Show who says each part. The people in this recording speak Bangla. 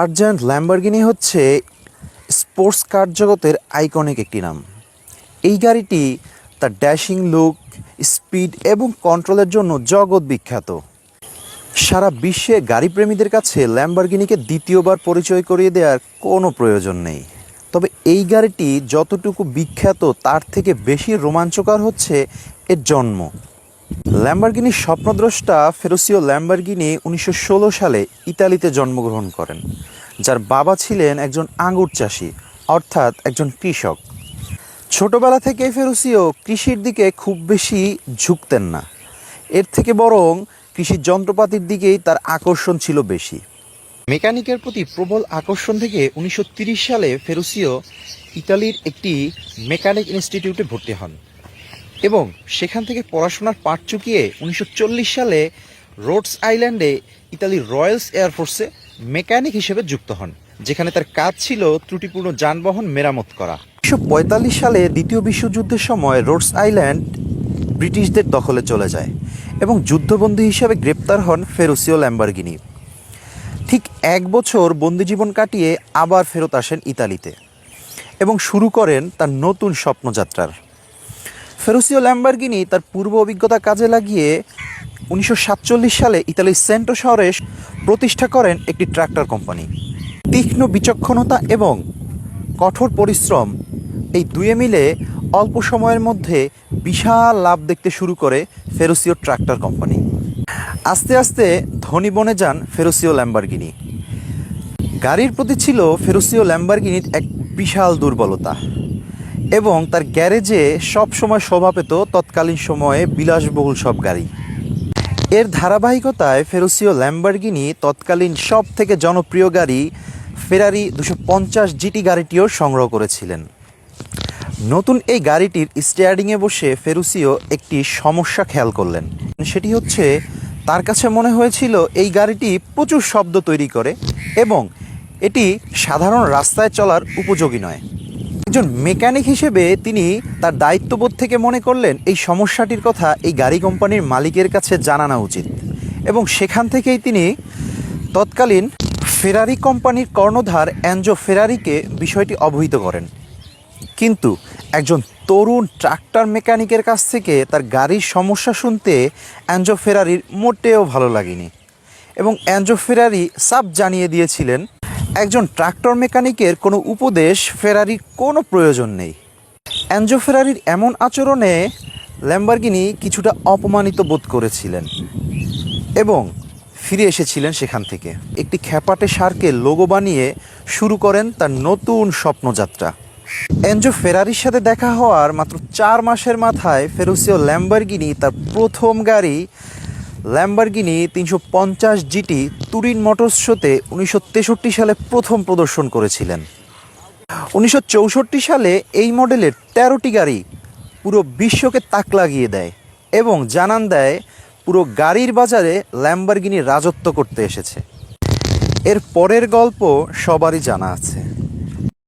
Speaker 1: আর্জেন্ট ল্যাম্বরগিনি হচ্ছে স্পোর্টস কার জগতের আইকনিক একটি নাম। এই গাড়িটি তার ড্যাশিং লুক, স্পিড এবং কন্ট্রোলের জন্য জগৎ বিখ্যাত। সারা বিশ্বে গাড়িপ্রেমীদের কাছে ল্যাম্বরগিনিকে দ্বিতীয়বার পরিচয় করিয়ে দেওয়ার কোনো প্রয়োজন নেই। তবে এই গাড়িটি যতটুকু বিখ্যাত তার থেকে বেশি রোমাঞ্চকর হচ্ছে এর জন্ম। ল্যাম্বরগিনির স্বপ্নদ্রষ্টা ফেরোসিও ল্যাম্বরগিনি উনিশশো সালে ইতালিতে জন্মগ্রহণ করেন, যার বাবা ছিলেন একজন আঙ্গুর চাষি, অর্থাৎ একজন কৃষক। ছোটবেলা থেকে ফেরুসিও কৃষির দিকে খুব বেশি ঝুঁকতেন না। এর থেকে বরং কৃষির যন্ত্রপাতির দিকেই তার আকর্ষণ ছিল বেশি। মেকানিকের প্রতি প্রবল আকর্ষণ থেকে উনিশশো সালে ফেরুসিও ইতালির একটি মেকানিক ইনস্টিটিউটে ভর্তি হন। এবং সেখান থেকে পড়াশোনার পাঠ চুকিয়ে উনিশশো চল্লিশ সালে রোডস আইল্যান্ডে ইতালির রয়্যালস এয়ারফোর্সে মেকানিক হিসেবে যুক্ত হন, যেখানে তার কাজ ছিল ত্রুটিপূর্ণ যানবাহন মেরামত করা। উনিশশো পঁয়তাল্লিশ সালে দ্বিতীয় বিশ্বযুদ্ধের সময় রোডস আইল্যান্ড ব্রিটিশদের দখলে চলে যায় এবং যুদ্ধবন্দী হিসেবে গ্রেপ্তার হন ফেরুসিও ল্যাম্বারগিনি। ঠিক এক বছর বন্দিজীবন কাটিয়ে আবার ফেরত আসেন ইতালিতে এবং শুরু করেন তার নতুন স্বপ্নযাত্রার। ফেরুসিও ল্যাম্বারগিনি তার পূর্ব অভিজ্ঞতা কাজে লাগিয়ে উনিশশো সাতচল্লিশ সালে ইতালির সেন্টো শহরে প্রতিষ্ঠা করেন একটি ট্রাক্টর কোম্পানি। তীক্ষ্ণ বিচক্ষণতা এবং কঠোর পরিশ্রম এই দুয়ে মিলে অল্প সময়ের মধ্যে বিশাল লাভ দেখতে শুরু করে ফেরুসিও ট্রাক্টর কোম্পানি। আস্তে আস্তে ধনী বনে যান ফেরুসিও ল্যাম্বারগিনি। গাড়ির প্রতি ছিল ফেরুসিও ল্যাম্বারগিনির এক বিশাল দুর্বলতা। এবং তার গ্যারেজে সব সময় শোভা পেত তৎকালীন সময়ে বিলাসবহুল সব গাড়ি। এর ধারাবাহিকতায় ফেরুসিও ল্যাম্বারগিনি তৎকালীন সব থেকে জনপ্রিয় গাড়ি ফেরারি দুশো পঞ্চাশ জিটি গাড়িটিও সংগ্রহ করেছিলেন। নতুন এই গাড়িটির স্টিয়ারিংয়ে বসে ফেরুসিও একটি সমস্যা খেয়াল করলেন। সেটি হচ্ছে, তার কাছে মনে হয়েছিল এই গাড়িটি প্রচুর শব্দ তৈরি করে এবং এটি সাধারণ রাস্তায় চলার উপযোগী নয়। একজন মেকানিক হিসেবে তিনি তার দায়িত্ববোধ থেকে মনে করলেন, এই সমস্যাটির কথা এই গাড়ি কোম্পানির মালিকের কাছে জানানো উচিত। এবং সেখান থেকেই তিনি তৎকালীন ফেরারি কোম্পানির কর্ণধার অ্যাঞ্জো ফেরারিকে বিষয়টি অবহিত করেন। কিন্তু একজন তরুণ ট্রাক্টর মেকানিকের কাছ থেকে তার গাড়ির সমস্যা শুনতে অ্যাঞ্জো ফেরারির মোটেও ভালো লাগেনি। এবং অ্যাঞ্জো ফেরারি সাব জানিয়ে দিয়েছিলেন একজন ট্রাক্টর মেকানিকের কোনো উপদেশ ফেরারির কোনো প্রয়োজন নেই। অ্যাঞ্জো ফেরারির এমন আচরণে ল্যাম্বারগিনি কিছুটা অপমানিত বোধ করেছিলেন এবং ফিরে এসেছিলেন সেখান থেকে। একটি খ্যাপাটে সারকে লোগো বানিয়ে শুরু করেন তার নতুন স্বপ্নযাত্রা। এনজো ফেরারির সাথে দেখা হওয়ার মাত্র চার মাসের মাথায় ফেরুসিও ল্যাম্বারগিনি তার প্রথম গাড়ি ল্যাম্বারগিনি তিনশো পঞ্চাশ জিটি তুরিন মোটরস শোতে উনিশশো তেষট্টি সালে প্রথম প্রদর্শন করেছিলেন। উনিশশো চৌষট্টি সালে এই মডেলের তেরোটি গাড়ি পুরো বিশ্বকে তাক লাগিয়ে দেয় এবং জানান দেয় পুরো গাড়ির বাজারে ল্যাম্বারগিনি রাজত্ব করতে এসেছে। এর পরের গল্প সবারই জানা আছে।